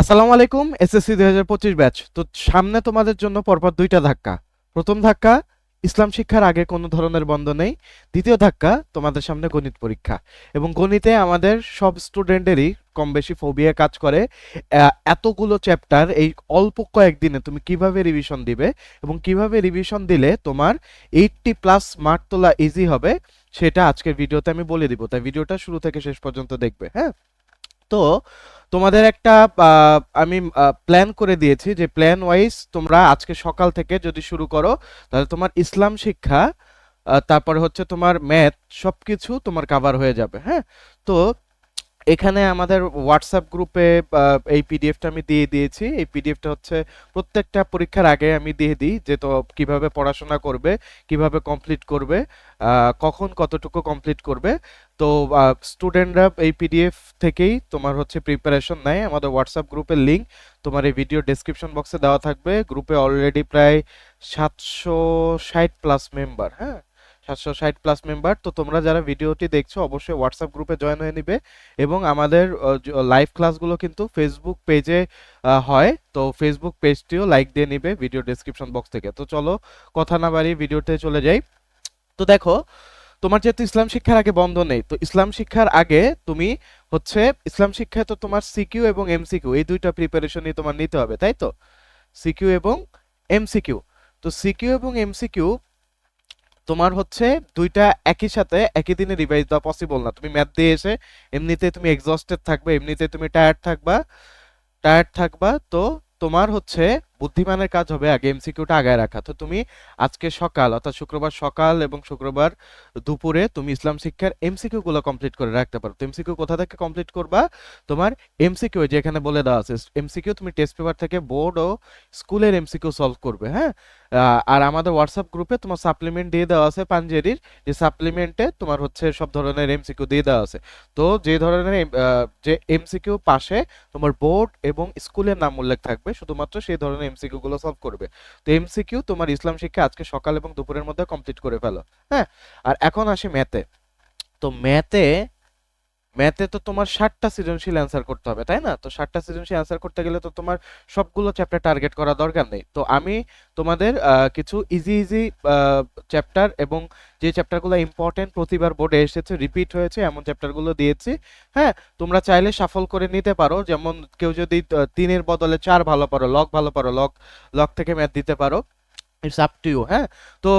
আসসালামু আলাইকুম, এসএসসি দুই হাজার পঁচিশ ব্যাচ। তো সামনে তোমাদের জন্য পরপর দুইটা ধাক্কা। প্রথম ধাক্কা, ইসলাম শিক্ষার আগে কোনো ধরনের বন্ধ নেই। দ্বিতীয় ধাক্কা, তোমাদের সামনে গণিত পরীক্ষা। এবং গণিতে আমাদের সব স্টুডেন্টেরই কম বেশি ফোবিয়া কাজ করে। এতগুলো চ্যাপ্টার এই অল্প কয়েকদিনে তুমি কীভাবে রিভিশন দিবে এবং কীভাবে রিভিশন দিলে তোমার এইটটি প্লাস মার্ক তোলা ইজি হবে, সেটা আজকের ভিডিওতে আমি বলে দিব। তাই ভিডিওটা শুরু থেকে শেষ পর্যন্ত দেখবে হ্যাঁ? তো তোমাদের একটা আমি প্ল্যান করে দিয়েছি যে প্ল্যান ওয়াইজ তোমরা আজকে সকাল থেকে যদি শুরু করো, তাহলে তোমার ইসলাম শিক্ষা তারপরে হচ্ছে তোমার ম্যাথ সবকিছু তোমার কাভার হয়ে যাবে হ্যাঁ? তো এখানে আমাদের হোয়াটসঅ্যাপ গ্রুপে এই পিডিএফটা আমি দিয়ে দিয়েছি। এই পিডিএফটা হচ্ছে প্রত্যেকটা পরীক্ষার আগে আমি দিয়ে দিই যে তো কীভাবে পড়াশোনা করবে, কীভাবে কমপ্লিট করবে কখন কতটুকু কমপ্লিট করবে। তো স্টুডেন্টরা এই পিডিএফ থেকেই তোমার হচ্ছে প্রিপারেশন নেয়। আমাদের হোয়াটসঅ্যাপ গ্রুপের লিঙ্ক তোমার এই ভিডিও ডেসক্রিপশন বক্সে দেওয়া থাকবে। গ্রুপে অলরেডি প্রায় সাতশো ষাট প্লাস মেম্বার হ্যাঁ? সাতশো ষাট প্লাস মেম্বার তো তোমরা যারা ভিডিওটি দেখছ, অবশ্যই হোয়াটসঅ্যাপ গ্রুপে জয়েন হয়ে নিবে এবং আমাদের লাইভ ক্লাসগুলো কিন্তু ফেসবুক পেজে হয়। তো ফেসবুক পেজটিও লাইক দিয়ে নিবে ভিডিও ডেসক্রিপশন বক্স থেকে। তো চলো কথা না বাড়িয়ে ভিডিওতে চলে যাই। তো দেখো, তোমার যেহেতু ইসলাম শিক্ষার আগে বন্ধ নেই, তো ইসলাম শিক্ষার আগে তুমি হচ্ছে, ইসলাম শিক্ষায় তো তোমার সিকিউ এবং এমসিকিউ এই দুইটা প্রিপারেশনই তোমার নিতে হবে, তাই তো? সিকিউ এবং এমসিকিউ তো সিকিউ এবং এমসিকিউ তোমার হচ্ছে দুইটা একই সাথে একই দিনে রিভাইজ দেওয়া পসিবল না। তুমি ম্যাথ দিয়ে এসে এমনিতে তুমি এক্সস্টেড থাকবে, এমনিতে তুমি টায়ার্ড থাকবা টায়ার্ড থাকবা, তো তোমার হচ্ছে বুদ্ধিমানের কাজ হবে, আগে এমসিকিউটা আগায় রাখা। তো তুমি আজকে সকাল, অর্থাৎ শুক্রবার সকাল এবং শুক্রবার দুপুরে তুমি ইসলাম শিক্ষার এমসিকিউ গুলো কমপ্লিট করে রাখতে পারো। তো এমসিকিউ কোথা থেকে কমপ্লিট করবা? তোমার এমসিকিউ যেখানে বলে দেওয়া আছে এমসিকিউ তুমি টেস্ট পেপার থেকে বোর্ড ও স্কুলের এমসিকিউ সলভ করবে হ্যাঁ? আর আমাদের হোয়াটসঅ্যাপ গ্রুপে তোমার সাপ্লিমেন্ট দিয়ে দেওয়া আছে পাঞ্জেরির। যে সাপ্লিমেন্টে তোমার হচ্ছে সব ধরনের এমসিকিউ দিয়ে দেওয়া আছে। তো যে ধরনের যে এমসিকিউ পাশে তোমার বোর্ড এবং স্কুলের নাম উল্লেখ থাকবে, শুধুমাত্র সেই ধরনের এমসিকিউ গুলো সলভ করবে। তো এমসিকিউ তোমার ইসলাম শিক্ষা আজকে সকাল এবং দুপুরের মধ্যে কমপ্লিট করে ফেলো। হ্যাঁ? আর এখন আসি ম্যাথে তো ম্যাথে ম্যাথে তো তোমার ষাটটা সৃজনশীল অ্যান্সার করতে হবে, তাই না? তো ষাটটা সৃজনশীল অ্যান্সার করতে গেলে তো তোমার সবগুলো চ্যাপ্টার টার্গেট করা দরকার নেই। তো আমি তোমাদের কিছু ইজি ইজি চ্যাপ্টার এবং যে চ্যাপ্টারগুলো ইম্পর্টেন্ট প্রতিবার বোর্ডে এসেছে রিপিট হয়েছে, এমন চ্যাপ্টারগুলো দিয়েছি। হ্যাঁ তোমরা চাইলে সাফল করে নিতে পারো। যেমন কেউ যদি তিনের বদলে চার ভালো পারো লগ ভালো পারো লক লগ থেকে ম্যাথ দিতে পারো। ইটস আপ টু ইউ হ্যাঁ? তো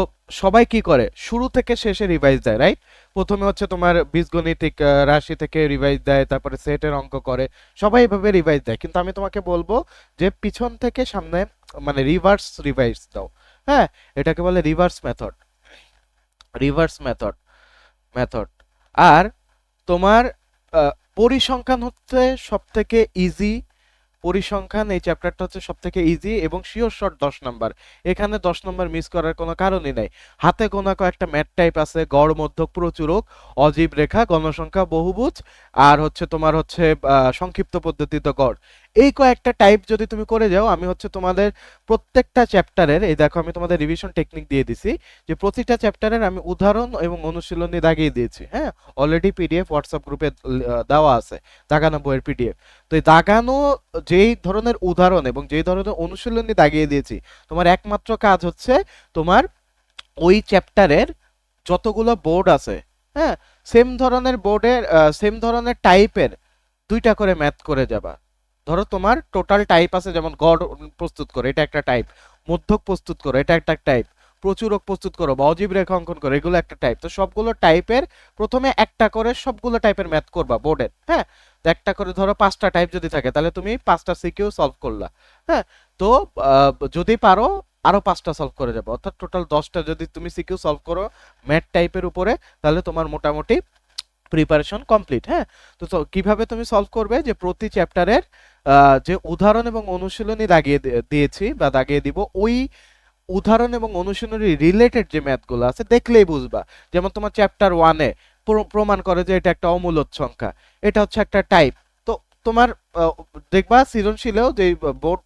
সবাই কি করে? শুরু থেকে শেষে রিভাইজ দেয় রাইট প্রথমে হচ্ছে তোমার বীজগণিতিক রাশি থেকে রিভাইজ দেয়, তারপরে সেটের অঙ্ক করে। সবাই এভাবে রিভাইজ দেয়। কিন্তু আমি তোমাকে বলব যে পিছন থেকে সামনে মানে রিভার্স রিভাইজ দাও হ্যাঁ? এটাকে বলে reverse method reverse method method আর তোমার পরিসংখ্যান হচ্ছে সব থেকে ইজি পরিসংখ্যান এই চ্যাপ্টারটা হচ্ছে সব থেকে ইজি এবং শিওর শর্ট দশ নাম্বার এখানে দশ নাম্বার মিস করার কোনো কারণই নাই। হাতে গোনা কয়েকটা ম্যাট টাইপ আছে, গড়, মধ্যক, প্রচুরক, অজীব রেখা, গণসংখ্যা, বহুভুজ, আর হচ্ছে তোমার হচ্ছে সংক্ষিপ্ত পদ্ধতিতে গড়। এই কয়েকটা টাইপ যদি তুমি করে যাও, আমি হচ্ছে তোমাদের প্রত্যেকটা চ্যাপ্টারের এই দেখো আমি তোমাদের রিভিশন টেকনিক দিয়ে দিছি, যে প্রতিটা চ্যাপ্টারের আমি উদাহরণ এবং অনুশীলনী দাগিয়ে দিয়েছি হ্যাঁ? অলরেডি পিডিএফ হোয়াটসঅ্যাপ গ্রুপে দেওয়া আছে, দাগানো বইয়ের পিডিএফ তো এই দাগানো যেই ধরনের উদাহরণ এবং যেই ধরনের অনুশীলনী দাগিয়ে দিয়েছি, তোমার একমাত্র কাজ হচ্ছে তোমার ওই চ্যাপ্টারের যতগুলো বোর্ড আছে হ্যাঁ সেম ধরনের বোর্ডের সেম ধরনের টাইপের দুইটা করে ম্যাথ করে যাবা। ধরো তোমার টোটাল টাইপ আছে যেমন গড় প্রস্তুত করো, এটা একটা টাইপ মধ্যক প্রস্তুত করো, এটা একটা টাইপ প্রচুরক প্রস্তুত করো বা অজীব রেখা অঙ্কন করো, এগুলো একটা টাইপ তো সবগুলো টাইপের প্রথমে একটা করে সবগুলো টাইপের ম্যাথ করবা বোর্ডের হ্যাঁ একটা করে ধরো পাঁচটা টাইপ যদি থাকে, তাহলে তুমি পাঁচটা সিকিউ সলভ করলা। হ্যাঁ? তো যদি পারো, আরও পাঁচটা সলভ করে যাবে। অর্থাৎ টোটাল দশটা যদি তুমি সিকিউ সলভ করো ম্যাথ টাইপের উপরে, তাহলে তোমার মোটামুটি প্রিপারেশন কমপ্লিট হ্যাঁ? তো কীভাবে তুমি সলভ করবে যে প্রতি চ্যাপ্টারের যে উদাহরণ এবং অনুশীলনী দাগিয়ে দিয়েছি বা দাগিয়ে দিব, ওই উদাহরণ এবং অনুশীলনী রিলেটেড যে ম্যাথগুলো আছে, দেখলেই বুঝবা। যেমন তোমার চ্যাপ্টার ওয়ানে প্রমাণ করে যে এটা একটা অমূলদ সংখ্যা। এটা হচ্ছে একটা টাইপ তো তোমার দেখবা সৃজনশীলেও যে বোর্ড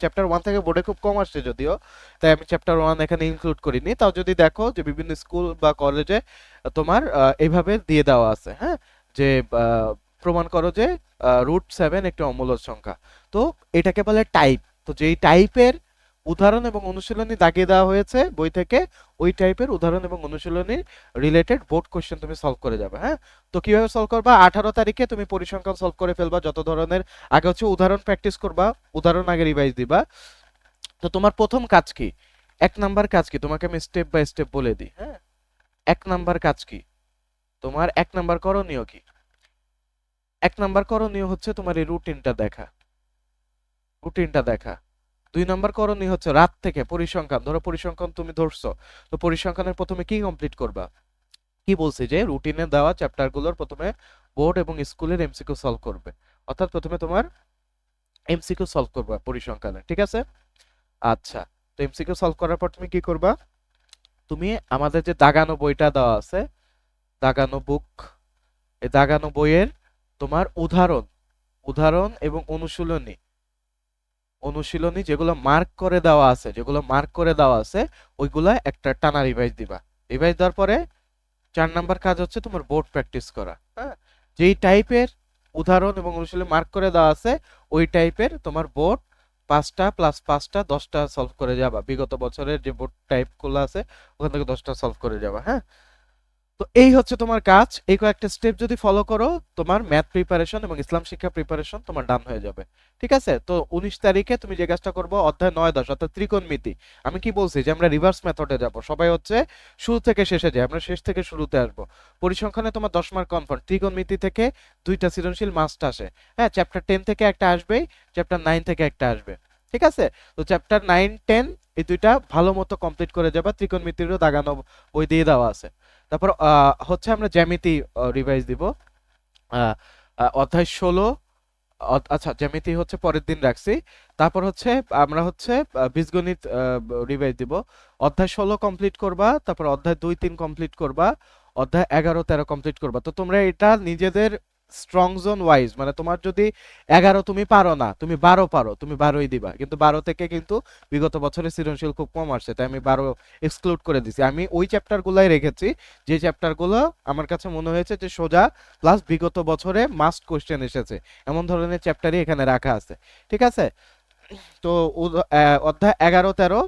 চ্যাপ্টার ওয়ান থেকে বোর্ডে খুব কম আসছে যদিও, তাই আমি চ্যাপ্টার ওয়ান এখানে ইনক্লুড করিনি। তাও যদি দেখো যে বিভিন্ন স্কুল বা কলেজে তোমার এইভাবে দিয়ে দেওয়া আছে হ্যাঁ? যে প্রমাণ করো যে রুট সেভেন একটি অমূলদ সংখ্যা। তো এটাকে বলে টাইপ তো যেই টাইপের উদাহরণ এবং অনুশীলনী দাগিয়ে দেওয়া হয়েছে বই থেকে। ওই টাইপের উদাহরণ এবং অনুশীলনী রিলেটেড বোর্ড কোশ্চেন তুমি সলভ করে যাবে হ্যাঁ? তো কীভাবে সলভ করবা? আঠারো তারিখে তুমি পরিসংখ্যান সলভ করে ফেলবা, যত ধরনের আগে হচ্ছে উদাহরণ প্র্যাকটিস করবা, উদাহরণ আগে রিভাইজ দিবা। তো তোমার প্রথম কাজ কি? এক নাম্বার কাজ কি? তোমাকে আমি স্টেপ বাই স্টেপ বলে দিই হ্যাঁ? এক নাম্বার কাজ কি? তোমার এক নাম্বার করণীয় কি? এক নাম্বার করণীয় হচ্ছে তোমার এই রুটিনটা দেখা। রুটিনটা দেখা। দুই নাম্বার করণীয় হচ্ছে রাত থেকে পরিসংখ্যান। ধরো পরিসংখ্যান তুমি ধরছো, তো পরিসংখ্যানের প্রথমে কি কমপ্লিট করবা? কি বলছি যে রুটিনে দেওয়া চ্যাপ্টারগুলোর প্রথমে বোর্ড এবং স্কুলের এমসিকিউ সলভ করবে। অর্থাৎ প্রথমে তোমার এমসিকিউ সলভ করবা পরিসংখ্যানে, ঠিক আছে? আচ্ছা তো এমসিকিউ সলভ করার পর তুমি কি করবা? তুমি আমাদের যে দাগানো বইটা দেওয়া আছে, দাগানো বুক এই দাগানো বইয়ের তোমার উদাহরণ উদাহরণ এবং অনুশীলনী অনুশীলনী যেগুলো মার্ক করে দেওয়া আছে, যেগুলো মার্ক করে দেওয়া আছে, ওইগুলো একটা টানা রিভাইজ দিবা। রিভাইজ দেওয়ার পরে চার নাম্বার কাজ হচ্ছে তোমার বোর্ড প্র্যাকটিস করা হ্যাঁ? যেই টাইপের উদাহরণ এবং অনুশীলনী মার্ক করে দেওয়া আছে, ওই টাইপের তোমার বোর্ড পাঁচটা প্লাস পাঁচটা দশটা সলভ করে যাবা। বিগত বছরের যে বোর্ড টাইপগুলো আছে, ওখান থেকে দশটা সলভ করে যাবা হ্যাঁ? তো এই হচ্ছে তোমার কাজ। এই কয়েকটা স্টেপ যদি ফলো করো, তোমার ম্যাথ প্রিপারেশন এবং ইসলাম শিক্ষা প্রিপারেশন তোমার ডান হয়ে যাবে। ঠিক আছে? তো উনিশ তারিখে তুমি যে কাজটা করব, অধ্যায় নয় দশ, অর্থাৎ ত্রিকোণমিতি। আমি কি বলছি যে আমরা রিভার্স মেথডে যাব। সবাই হচ্ছে শুরু থেকে শেষে যাই আমরা শেষ থেকে শুরুতে আসব। পরিসংখ্যানে তোমার দশ মার্ক কনফার্ম ত্রিকোণমিতি থেকে দুইটা সৃজনশীল মাস্ট আসে। হ্যাঁ চ্যাপ্টার টেন থেকে একটা আসবেই চ্যাপ্টার নাইন থেকে একটা আসবে। ঠিক আছে? তো চ্যাপ্টার নাইন টেন এই দুইটা ভালো মতো কমপ্লিট করে যাবা। ত্রিকোণমিতিরও দাগানো বই দিয়ে দেওয়া আছে। তারপর হচ্ছে আমরা জ্যামিতি রিভাইজ দিব। অধ্যায় ষোলো আচ্ছা জ্যামিতি হচ্ছে পরের দিন রাখছি। তারপর হচ্ছে, আমরা হচ্ছে বীজগণিত রিভাইজ দিব। অধ্যায় ষোলো কমপ্লিট করবা, তারপর অধ্যায় দুই, তিন কমপ্লিট করবা, অধ্যায় এগারো, তেরো কমপ্লিট করবা। তো তোমরা এটা নিজেদের স্ট্রং জোন ওয়াইজ মানে তোমার যদি এগারো তুমি পারো না, তুমি বারো পারো, তুমি বারোই দিবা। কিন্তু বারো থেকে কিন্তু বিগত বছরে সৃজনশীল খুব কম আসছে, তাই আমি বারো এক্সক্লুড করে দিছি। আমি ওই চ্যাপ্টার গুলাই রেখেছি, যে চ্যাপ্টারগুলো আমার কাছে মনে হয়েছে যে সোজা প্লাস বিগত বছরে মাস্ট কোশ্চেন এসেছে। এমন ধরনের চ্যাপ্টারই এখানে রাখা আছে। ঠিক আছে? তো অধ্যায় এগারো তেরো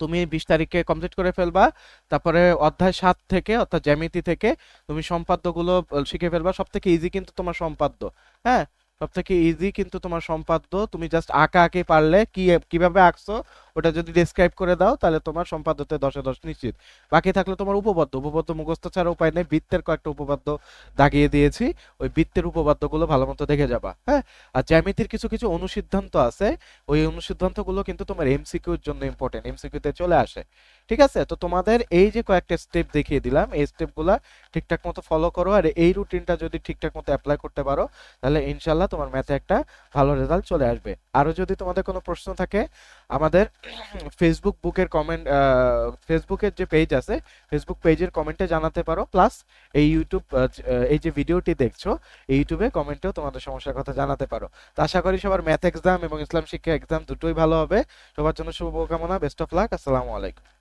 তুমি বিশ তারিখে কমপ্লিট করে ফেলবা, তারপরে অধ্যায় সাত থেকে, অর্থাৎ জ্যামিতি থেকে তুমি সম্পাদ্যগুলো শিখে ফেলবা। সব থেকে ইজি কিন্তু তোমার সম্পাদ্য হ্যাঁ? সব থেকে ইজি কিন্তু তোমার সম্পাদ্য। তুমি জাস্ট আঁকা আঁকি পারলে কি, কীভাবে আঁকছো ওটা যদি ডেসক্রাইব করে দাও, তাহলে তোমার সম্পাদ্যতে দশে দশ নিশ্চিত। বাকি থাকলে তোমার উপপাদ্য। উপপাদ্য মুখস্থ ছাড়া উপায় নেই। বৃত্তের কয়েকটা উপপাদ্য দাগিয়ে দিয়েছি। ওই বৃত্তের উপপাদ্যগুলো ভালো মতো দেখে যাবা হ্যাঁ? আর জ্যামিতির কিছু কিছু অনুসিদ্ধান্ত আছে। ওই অনুসিদ্ধান্তগুলো কিন্তু তোমার এমসিকিউর জন্য ইম্পর্টেন্ট এমসিকিউতে চলে আসে। ঠিক আছে? তো তোমাদের এই যে কয়েকটা স্টেপ দেখিয়ে দিলাম, এই স্টেপগুলো ঠিকঠাক মতো ফলো করো। আর এই রুটিনটা যদি ঠিকঠাক মতো অ্যাপ্লাই করতে পারো, তাহলে ইনশাল্লাহ তোমার ম্যাথে একটা ভালো রেজাল্ট চলে আসবে। আরও যদি তোমাদের কোনো প্রশ্ন থাকে, আমাদের ফেসবুক বুকের কমেন্ট ফেসবুকের যে পেজ আছে ফেসবুক পেজের কমেন্টে জানাতে পারো। প্লাস এই ইউটিউব এই যে ভিডিওটি দেখছ ইউটিউবে কমেন্টেও তোমাদের সমস্যার কথা জানাতে পারো। তো আশা করি সবার ম্যাথ এক্সাম এবং ইসলাম শিক্ষা এক্সাম দুটোই ভালো হবে। সবার জন্য শুভকামনা বেস্ট অফ লাক আসসালামু আলাইকুম।